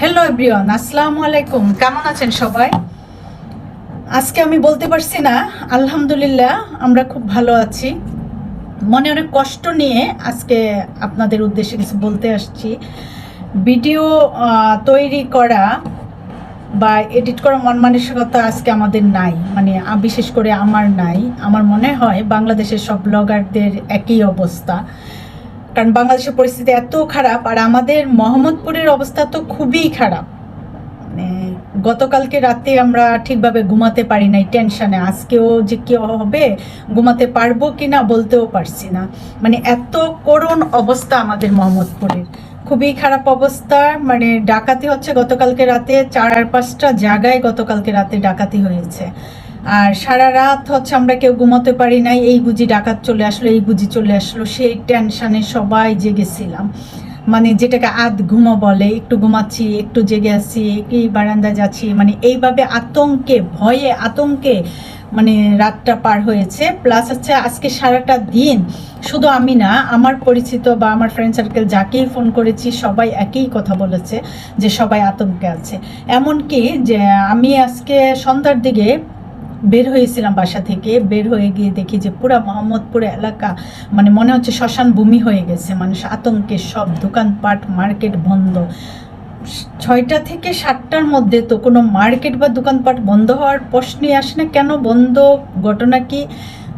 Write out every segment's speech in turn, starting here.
Hello everyone আসসালামু আলাইকুম। কেমন আছেন সবাই? আজকে আমি বলতে পারছি না, আলহামদুলিল্লাহ আমরা খুব ভালো আছি। মনে অনেক কষ্ট নিয়ে আজকে আপনাদের উদ্দেশ্যে কিছু বলতে আসছি। ভিডিও তৈরি করা বা এডিট করা মন মানসিকতা আজকে আমাদের নাই। মানে বিশেষ করে আমার নাই। আমার মনে হয় বাংলাদেশের সব ব্লগারদের একই অবস্থা। কারণ বাংলাদেশের পরিস্থিতি এত খারাপ আর আমাদের মোহাম্মদপুরের অবস্থা তো খুবই খারাপ। মানে গতকালকে রাতে আমরা ঠিকভাবে ঘুমাতে পারি নাই, টেনশনে। আজকেও যে কি হবে, ঘুমাতে পারব কি না বলতেও পারছি না। মানে এত করুণ অবস্থা আমাদের মোহাম্মদপুরের। খুবই খারাপ অবস্থা। মানে ডাকাতি হচ্ছে গতকালকে রাতে চার পাঁচটা জায়গায় গতকালকে রাতে ডাকাতি হয়েছে। আর সারা রাত হচ্ছে আমরা কেউ ঘুমাতে পারি নাই, এই বুঝি ডাকাত চলে আসলো, এই বুঝি চলে আসলো, সেই টেনশানে সবাই জেগেছিলাম। মানে যেটাকে আধ ঘুমো বলে, একটু ঘুমাচ্ছি, একটু জেগে আছি, এই বারান্দা যাচ্ছি মানে এইভাবে আতঙ্কে, ভয়ে আতঙ্কে মানে রাতটা পার হয়েছে। প্লাস হচ্ছে আজকে সারাটা দিন শুধু আমি না, আমার পরিচিত বা আমার ফ্রেন্ড সার্কেল যাকেই ফোন করেছি, সবাই একই কথা বলেছে যে সবাই আতঙ্কে আছে। এমনকি যে আমি আজকে সন্ধ্যার দিকে বের হয়েছিলাম বাসা থেকে, বের হয়ে গিয়ে দেখি যে পুরা মোহাম্মদপুর এলাকা মানে মনে হচ্ছে শ্মশান ভূমি হয়ে গেছে। মানুষ আতঙ্কে, সব দোকানপাট, মার্কেট বন্ধ। ছয়টা থেকে সাতটার মধ্যে তো কোনো মার্কেট বা দোকানপাট বন্ধ হওয়ার প্রশ্নই আসে না। কেন বন্ধ? ঘটনা কি?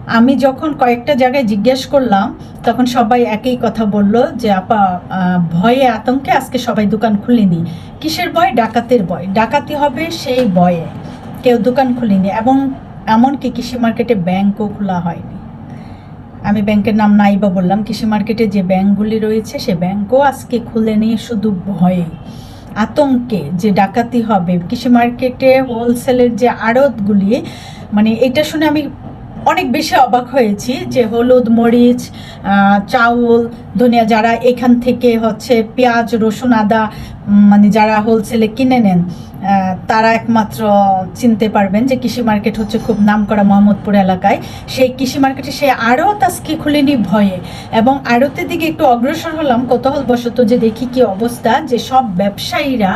আমি যখন কয়েকটা জায়গায় জিজ্ঞেস করলাম, তখন সবাই একই কথা বলল যে, আপা ভয়ে আতঙ্কে আজকে সবাই দোকান খুলেনি। কিসের ভয়? ডাকাতের ভয়। ডাকাতি হবে সেই ভয়ে। কেউ দোকান খুলিনি এবং এমনকি কৃষি মার্কেটে ব্যাংকও খোলা হয়নি। আমি ব্যাংকের নাম নাই বা বললাম, কৃষি মার্কেটে যে ব্যাংকগুলি রয়েছে, সে ব্যাংকও আজকে খুলে নিয়ে শুধু ভয়ে। আতঙ্কে যে ডাকাতি হবে কৃষি মার্কেটে হোলসেলের যে আড়তগুলি মানে এটা শুনে আমি অনেক বেশি অবাক হয়েছি যে হলুদ, মরিচ চাউল, ধনিয়া যারা এখান থেকে হচ্ছে পেঁয়াজ, রসুন, আদা মানে যারা হোলসেলে কিনে নেন তারা একমাত্র চিনতে পারবেন যে কৃষি মার্কেট হচ্ছে খুব নামকরা মোহাম্মদপুর এলাকায়। সেই কৃষি মার্কেটে সেই আড়ত আজকে খুলেনি ভয়ে। এবং আড়তের দিকে একটু অগ্রসর হলাম, কৌতূহলবশত যে দেখি কি অবস্থা, যে সব ব্যবসায়ীরা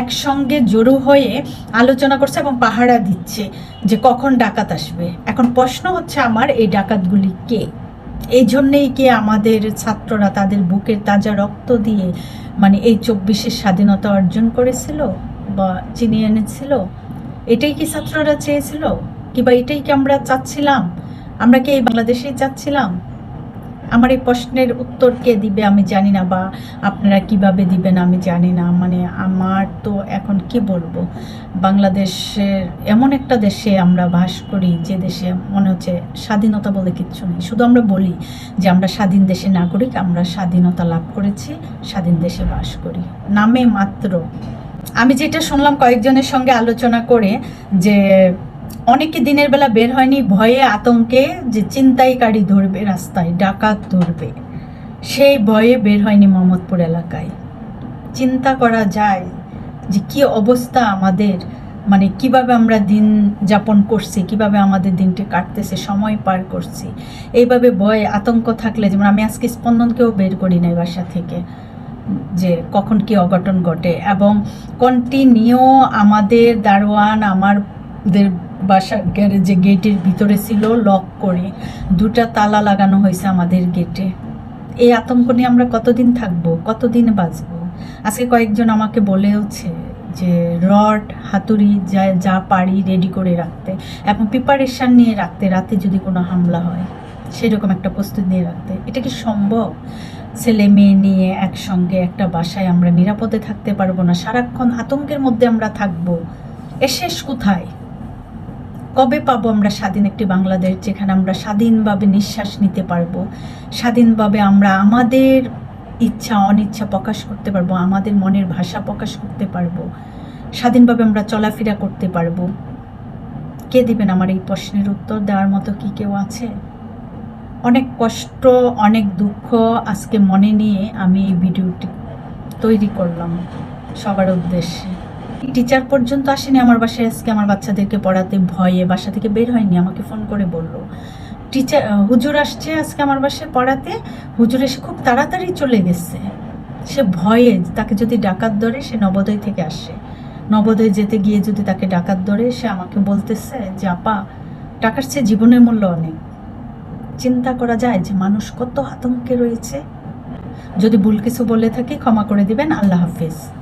একসঙ্গে জড়ো হয়ে আলোচনা করছে এবং পাহারা দিচ্ছে। যে কখন ডাকাত আসবে? এখন প্রশ্ন হচ্ছে আমার, এই ডাকাতগুলি কে? এই জন্যেই কি আমাদের ছাত্ররা তাদের বুকের তাজা রক্ত দিয়ে মানে এই চব্বিশের স্বাধীনতা অর্জন করেছিল বা চিনিয়ে এনেছিল? এটাই কি ছাত্ররা চেয়েছিল? কিংবা এটাই কি আমরা চাচ্ছিলাম? আমরা কি এই বাংলাদেশেই চাচ্ছিলাম? আমার এই প্রশ্নের উত্তর কে দিবে আমি জানি না বা আপনারা কীভাবে দিবেন আমি জানি না। মানে আমার তো এখন কি বলব? বাংলাদেশের এমন একটা দেশে আমরা বাস করি যে দেশে মনে হচ্ছে স্বাধীনতা বলে কিচ্ছু নেই। শুধু আমরা বলি যে আমরা স্বাধীন দেশে নাগরিক, আমরা স্বাধীনতা লাভ করেছি, স্বাধীন দেশে বাস করি। নামে মাত্র। আমি যেটা শুনলাম কয়েকজনের সঙ্গে আলোচনা করে যে অনেকে দিনের বেলা বের হয়নি, ভয়ে আতঙ্কে যে চিন্তাইকারী ধরবে রাস্তায়, ডাকাত ধরবে। সেই ভয়ে বের হয়নি মোহাম্মদপুর এলাকায়। চিন্তা করা যায় যে কি অবস্থা আমাদের মানে কীভাবে আমরা দিন যাপন করছি, কীভাবে আমাদের দিনটি কাটতেছে, সময় পার করছি। এইভাবে ভয় আতঙ্ক থাকলে, যেমন আমি আজকে স্পন্দনকেও বের করি নাই বাসা থেকে, যে কখন কি অঘটন ঘটে। এবং কন্টিনিউ আমাদের দারোয়ান আমাদের বাসার গ্যারেজে গেটের ভিতরে ছিল লক করে দুটা তালা লাগানো হয়েছে আমাদের গেটে। এই আতঙ্ক নিয়ে আমরা কতদিন থাকব? কতদিন বাঁচবো? আজকে কয়েকজন আমাকে বলেওছে যে, রড, হাতুড়ি যা যা পারি রেডি করে রাখতে এবং প্রিপারেশান নিয়ে রাখতে, রাতে যদি কোনো হামলা হয়, সেরকম একটা প্রস্তুতি নিয়ে রাখতে। এটা কি সম্ভব? ছেলে মেয়ে নিয়ে একসঙ্গে একটা বাসায় আমরা নিরাপদে থাকতে পারব না? সারাক্ষণ আতঙ্কের মধ্যে আমরা থাকব। এ শেষ কোথায়? কবে পাবো আমরা স্বাধীন একটি বাংলাদেশ যেখানে আমরা স্বাধীনভাবে নিঃশ্বাস নিতে পারব? স্বাধীনভাবে আমরা আমাদের ইচ্ছা, অনিচ্ছা প্রকাশ করতে পারব, আমাদের মনের ভাষা প্রকাশ করতে পারব, স্বাধীনভাবে আমরা চলাফেরা করতে পারব। কে দিবেন আমার এই প্রশ্নের উত্তর? দেওয়ার মতো কি কেউ আছে? অনেক কষ্ট, অনেক দুঃখ আজকে মনে নিয়ে আমি এই ভিডিওটি তৈরি করলাম সবার উদ্দেশ্যে। টিচার পর্যন্ত আসেনি আমার বাসায়। আজকে আমার বাচ্চাদেরকে পড়াতে ভয়ে বাসা থেকে বের হয়নি, আমাকে ফোন করে বলল। টিচার হুজুর আসছে আজকে আমার বাসায় পড়াতে। হুজুর এসে খুব তাড়াতাড়ি চলে গেছে। সে ভয়ে তাকে যদি ডাকাত ধরে, সে নবোদয় থেকে আসে। নবোদয় যেতে গিয়ে যদি তাকে ডাকাত ধরে, সে আমাকে বলতেছে যে, আপা, টাকার চেয়ে জীবনের মূল্য অনেক। চিন্তা করা যায় যে মানুষ কত আতঙ্কে রয়েছে। যদি ভুল কিছু বলে থাকি, ক্ষমা করে দিবেন। আল্লাহ হাফিজ।